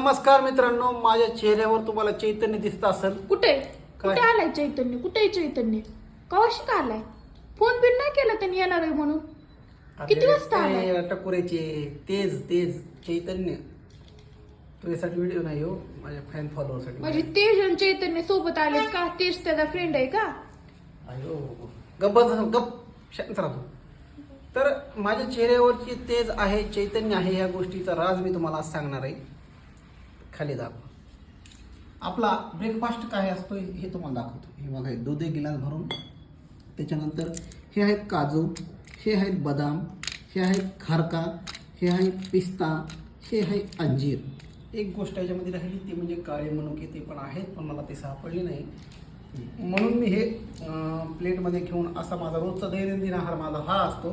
नमस्कार मित्रांनो माझ्या चेहऱ्यावर तुम्हाला चैतन्य दिसत असेल. कुठे? काय? कुठे आलाय चैतन्य? कुठे चैतन्य? कवाशी का आलाय? फोन बिन नाही केला त्यांनी येणार आहे म्हणून. किती वाजता आलाय? टकोऱ्याचे तेज तेज चैतन्य. तुझ्यासाठी व्हिडिओ नाही हो माझ्या फॅन फॉलोअरसाठी म्हणजे तेज आणि चैतन्य सोबत आले का? तेज त्याचा फ्रेंड आहे का? अयो गप्प बस, गप्प शांत राहतो तर माझ्या चेहऱ्यावरची तेज आहे चैतन्य आहे या गोष्टीचा राज मी तुम्हाला आज सांगणार आहे. खाली दाबा आपला ब्रेकफास्ट काय असतो हे तुम्हाला दाखवतो. हे बघा हे दूध एक गिलास भरून त्याच्यानंतर हे आहेत काजू हे आहेत बदाम हे आहेत खारका हे आहे पिस्ता हे आहे अंजीर. एक गोष्ट याच्यामध्ये राहिली ती म्हणजे काळे मनुके ते पण आहेत पण मला ते सापडले नाही. म्हणून मी हे प्लेटमध्ये घेऊन असा माझा रोजचा दैनंदिन आहार माझा हा असतो.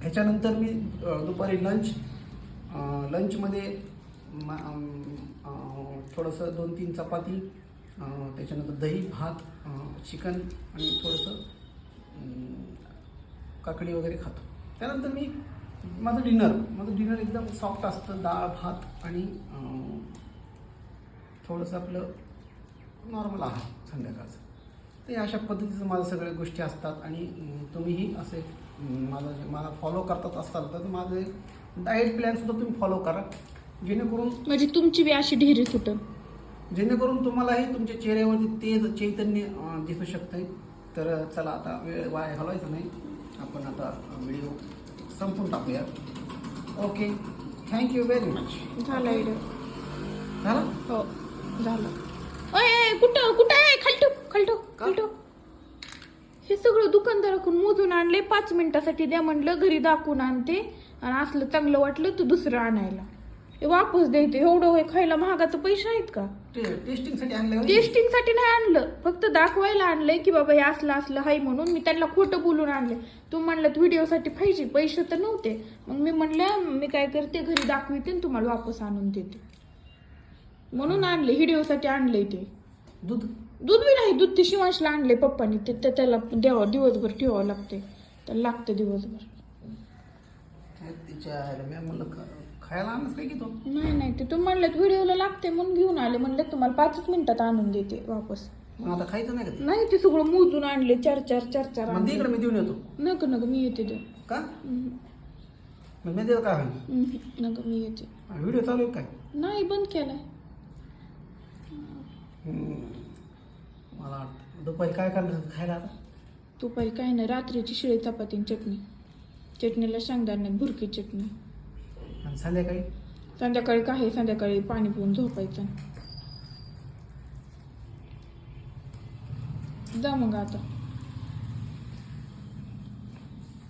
ह्याच्यानंतर मी दुपारी लंच लंचमध्ये थोडंसं दोन तीन चपाती त्याच्यानंतर दही भात चिकन आणि थोडंसं काकडी वगैरे खातो. त्यानंतर मी माझं डिनर माझं डिनर एकदम सॉफ्ट असतं डाळ भात आणि थोडंसं आपलं नॉर्मल आहार संध्याकाळचं. ते अशा पद्धतीचं माझं सगळ्या गोष्टी असतात आणि तुम्हीही असे माझं जे मला फॉलो करतात असताल तर माझे डाएट प्लॅनसुद्धा तुम्ही फॉलो करा. जेणेकरून म्हणजे तुमची बी अशी ढेरी सुट जेणेकरून तुम्हालाही तुमच्या चेहऱ्यावरती तेज चैतन्य अं, दिसू शकते तर चला आता वेळ वाया घालवायचा नाही. आपण आता व्हिडिओ संपून टाकूया. Okay. Thank you very much झाला व्हिडिओ. झालं? हो झालं. ओय ओय, कुठं कुठं आहे? खालटो खालटो का? खालटो. हे सगळं दुकानदाराकडून मोजून आणले पाच मिनिटासाठी द्या म्हणलं घरी दाखवून आणते. आणि असलं चांगलं वाटलं तर दुसरं आणायला. हे वापस द्यायचं एवढं हे खायला महागाचं पैसे आहेत का? ते टेस्टिंगसाठी आणलं टेस्टिंगसाठी नाही आणलं फक्त दाखवायला आणलंय की बाबा हे असलं असलं हाय म्हणून मी त्यांना खोटं बोलून आणले तू म्हणलं व्हिडिओ साठी पाहिजे पैसे तर नव्हते. मग मी म्हणलं मी काय करते घरी दाखविते आणि तुम्हाला वापस आणून देते. म्हणून आणले व्हिडिओ साठी आणलंय ते. दूध? दूध बी नाही दूध ते शिवांशला आणले पप्पानी. ते ते त्याला द्यावं दिवसभर ठेवावं लागते त्याला लागतं दिवसभर. काय खायला आणच काय की तो? नाही नाही ते तुम्ही म्हणलं व्हिडिओला लागते म्हणून घेऊन आले म्हणलं तुम्हाला पाचच मिनिटात आणून देते वापस. मग आता खायचं नाही का ते? नाही ते सगळं मोजून आणले चार चार चार चार मग आणले. दे इकडे मी देऊन येतो. नको नको मी येते देऊ का? मग मी देतो काय नको मी येते. व्हिडिओ चालू आहे काय? नाही बंद केलाय. हम्म. मला वाटतं दुपारी काय करणार खायला आता? दुपारी काही नाही रात्रीची शिळी चपाती आणि चटणी. चटणीला शेंगदार नाही भुरकी चटणी. आणि संध्याकाळी? संध्याकाळी काय संध्याकाळी पाणी पिऊन झोपायचं. जा मग आता.